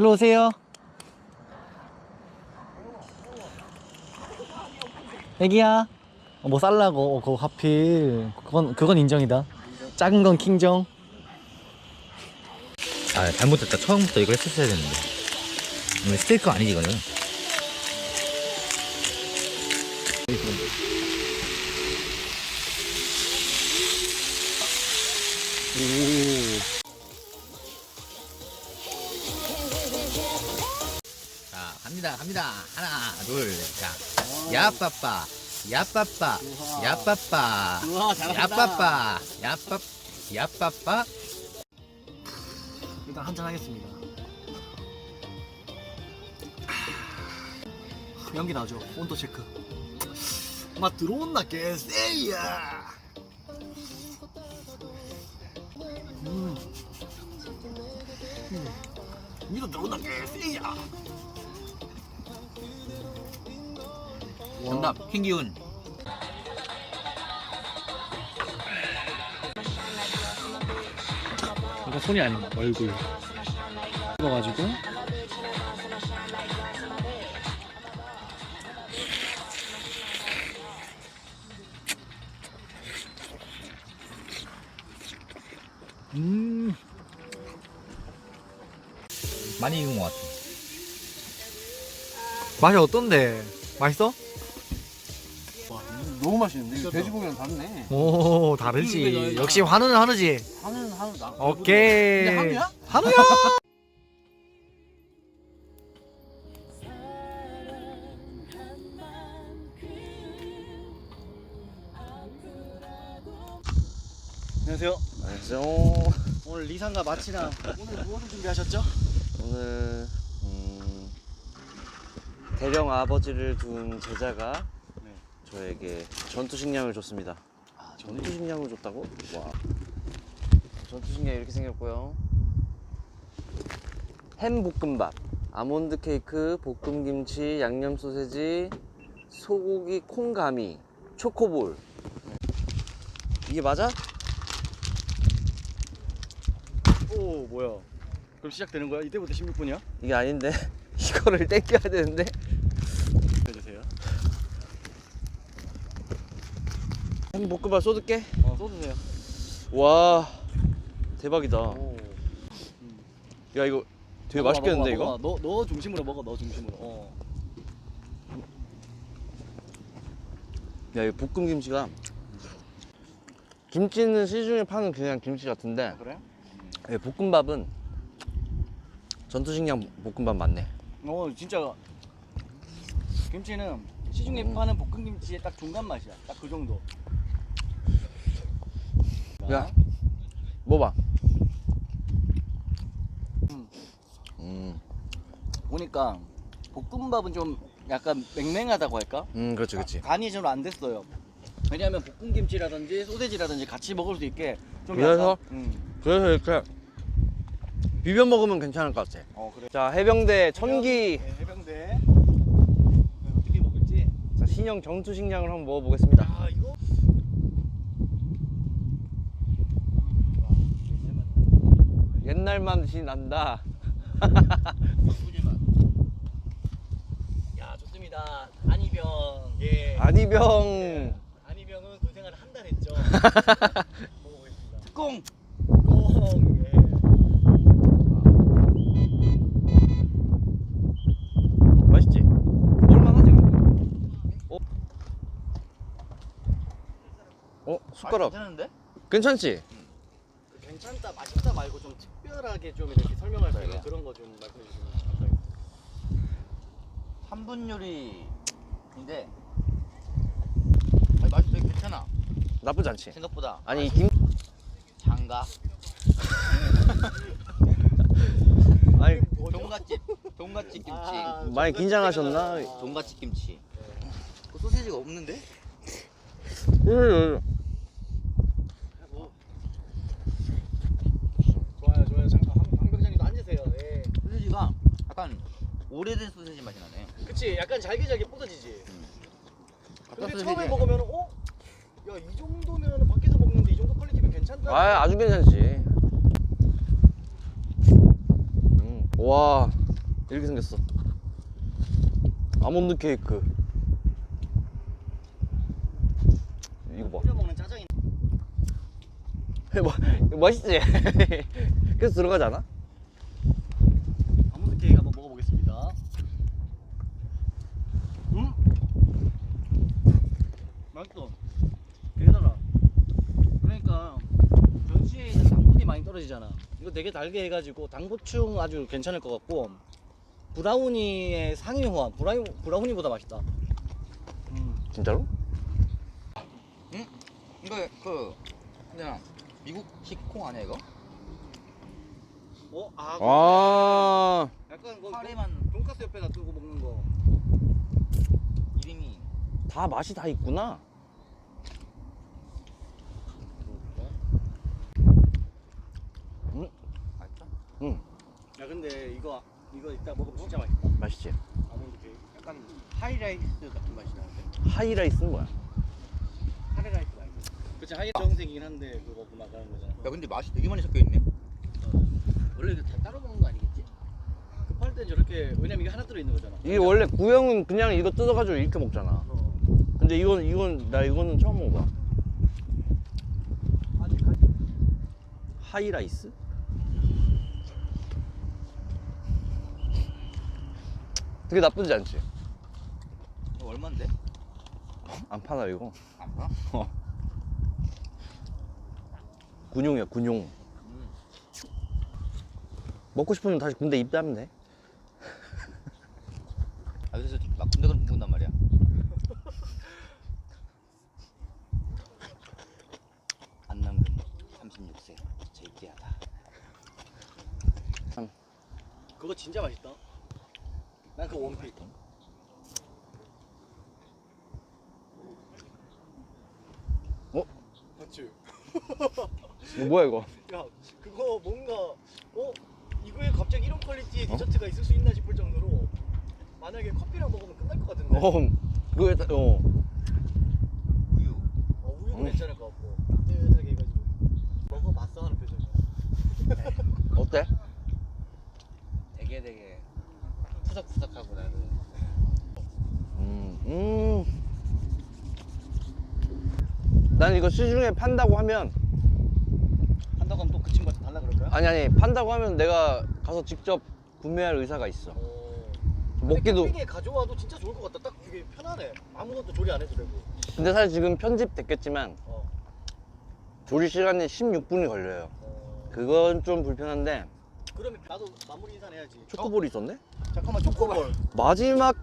일로 오세요. 애기야. 어, 뭐 살라고? 어, 그거 하필. 그건 그건 인정이다. 작은 건 킹정. 아 잘못했다 처음부터 이걸 했었어야 되는데 스테이크 아니지 이거는 갑니다 갑니다 하나 둘 자 야빠빠 야빠빠 야빠빠 우와, 잘한다. 야빠빠 야빠 야빠빠 일단 한잔 하겠습니다. 연기 나죠? 온도 체크. 맛 들어온다 개쎄야. 음. 음. 이거 들어온다 개쎄야. 정답 킹기훈 이거 손이 아니고 얼굴. 찍어가지고. 음. 많이 익은 것 같아 맛이 어떤데? 맛있어? 너무 맛있는데 돼지고기랑 다르네. 오 다르지. 역시 한우는 한우지. 하는 하는 나. 오케이. 근데 한우야? 한우야. 안녕하세요. 안녕하세요. 오늘 리상과 마치랑 오늘 무엇을 준비하셨죠? 오늘 음, 대령 아버지를 둔 제자가 네. 저에게 전투 식량을 줬습니다. 아, 전투 식량을 줬다고? 와. 전투 식량 이렇게 생겼고요. 햄 볶음밥, 아몬드 케이크, 볶음 김치, 양념 소세지, 소고기 콩가미, 초코볼. 이게 맞아? 오 뭐야? 그럼 시작되는 거야? 이때부터 16분이야? 이게 아닌데 이거를 땡겨야 되는데 해주세요. 햄 볶음밥 쏟을게. 어 쏟으세요. 와 대박이다. 오. 야 이거 되게 먹어봐, 맛있겠는데 먹어봐, 이거? 먹어봐. 너, 너 중심으로 먹어. 너 중심으로. 어. 야 이거 볶음 김치가 김치는 시중에 파는 그냥 김치 같은데 그래? 이 볶음밥은 전투식량 볶음밥 맞네. 어 진짜 김치는 시중에 음. 파는 볶음 김치의 딱 중간 맛이야. 딱 그 정도. 야 먹어봐. 음. 음, 보니까 볶음밥은 좀 약간 맹맹하다고 할까? 음 그렇지 그렇지. 간이 좀 안 됐어요. 왜냐하면 볶음 김치라든지 소세지라든지 같이 먹을 수 있게 좀 그래서? 약간, 음. 그래서 이렇게 비벼 먹으면 괜찮을 것 같아. 어 그래. 자 해병대 천기 네, 해병대 네, 어떻게 먹을지. 자, 신형 전투식량을 한번 먹어보겠습니다. 아 이거 옛날 맛이 난다. 야 좋습니다. 안이병 예. 안이병. 안이병은 군 생활 한달 했죠. 먹어보겠습니다. 특공. 공. 예. 맛있지? 먹을만하지? 어? 어? 숟가락. 괜찮은데? 괜찮지? 괜찮다, 맛있다 말고 좀 특별하게 좀 이렇게 설명할 수 있는 그런 거 좀 말씀해 주시면 감사하겠습니다. 3분 요리인데 아니, 맛이 되게 괜찮아. 나쁘지 않지? 생각보다. 아니 이 김 장가. 아니 돈가집. 돈가집 김치. 아, 많이 긴장하셨나? 돈가집 김치. 그 소시지가 없는데? 음, 좋아요, 좋아요. 잠깐 황- 황병장님도 앉으세요. 예. 소시지가 약간 오래된 소시지 맛이 나네 그치, 약간 잘게잘게 뻗어지지. 아까 근데 처음에 먹으면 어? 야, 이 정도면 밖에서 먹는데 이 정도 퀄리티면 괜찮다. 아 아주 괜찮지. 음. 와 이렇게 생겼어. 아몬드 케이크. 이거 봐. 뿌려 먹는 짜장이. 뭐, 이거 맛있지? 그래서 들어가지 않아? 아몬드 케이크 한번 먹어보겠습니다. 음? 맛있어. 달아. 그러니까 전시에 있는 당분이 많이 떨어지잖아. 이거 되게 달게 해가지고 당 보충 아주 괜찮을 것 같고 브라우니의 상위 호환. 브라우 브라우니보다 맛있다. 음. 진짜로? 이거 그 그냥 미국식 콩 아니야 이거? 어? 아. 아, 약간 그 카레만 돈가스 옆에 놔두고 먹는 거. 이름이 다 맛이 다 있구나. 맛있다. 응, 야 근데 이거 이거 이따 먹으면 진짜 맛있다. 맛있지. 아몬드 케이크. 약간 하이라이스 같은 맛이 나는데. 하이라이스는 뭐야? 하이라이스 말고. 그치 하이 정색이긴 한데 그거 그 말하는 거잖아. 야 근데 맛이 되게 많이 섞여 있네. 원래 이거 다 따로 먹는 거 아니겠지? 급할 때 저렇게 왜냐면 이게 하나 들어 있는 거잖아. 이게 원래 구형은 그냥 이거 뜯어가지고 이렇게 먹잖아. 어. 근데 이건 이건 나 이거는 처음 먹어봐. 하이라이스? 되게 나쁘지 않지? 이거 얼마인데? 안 파나 이거? 안 봐? 군용이야 군용. 음. 먹고 싶으면 다시 군대 입대하면 돼. 아 그래서 막 군대 가는 군단 말이야. 안남근 36세 제이기하다. 그거 진짜 맛있다. 난그 원필. 어? 맞지? 이거 뭐야 이거? 야 그거 뭔가 어 이거에 갑자기 이런 퀄리티의 디저트가 있을 수 있나 싶을 정도로 만약에 커피랑 먹으면 끝날 것 같은데. 어, 그거 일단 어. 우유. 어, 우유도 음. 괜찮을 것 같고 따뜻하게 해가지고 먹어봤어 하는 표정이야. 어때? 되게 되게 푸석푸석하고 나는 음, 음. 난 이거 시중에 판다고 하면 한다고 하면 또 그 친구한테 달라 그럴 거야? 아니 아니 판다고 하면 내가 가서 직접 구매할 의사가 있어. 어. 먹기도. 캠핑에 가져와도 진짜 좋을 것 같다. 딱 그게 편하네. 아무것도 조리 안 해도 되고. 근데 사실 지금 편집됐겠지만 어. 조리 시간이 16분이 걸려요. 어. 그건 좀 불편한데 그러면 나도 마무리 인사 해야지. 초코볼이 있었네? 잠깐만 초코볼. 마지막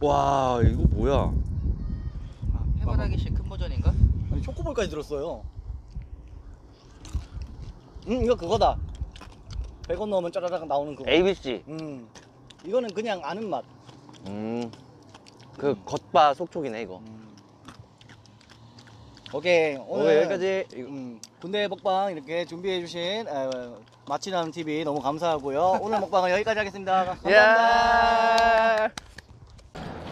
와 이거 뭐야? 아, 해바라기식 큰 버전인가? 아니 초코볼까지 들었어요. 음 이거 그거다. 100원 넣으면 짜라락 나오는 그거. ABC. 음 이거는 그냥 아는 맛. 음. 그 겉바 속촉이네 이거. 음. 오케이 오늘 오늘 여기까지. 이거- 음, 군대 먹방 이렇게 준비해 주신 마치남 TV 너무 감사하고요. 오늘 먹방은 여기까지 하겠습니다. 감사합니다. 야.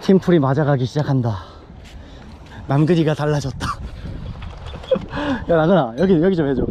팀풀이 맞아가기 시작한다. 남근이가 달라졌다. 야 나근아 여기 여기 좀 해줘.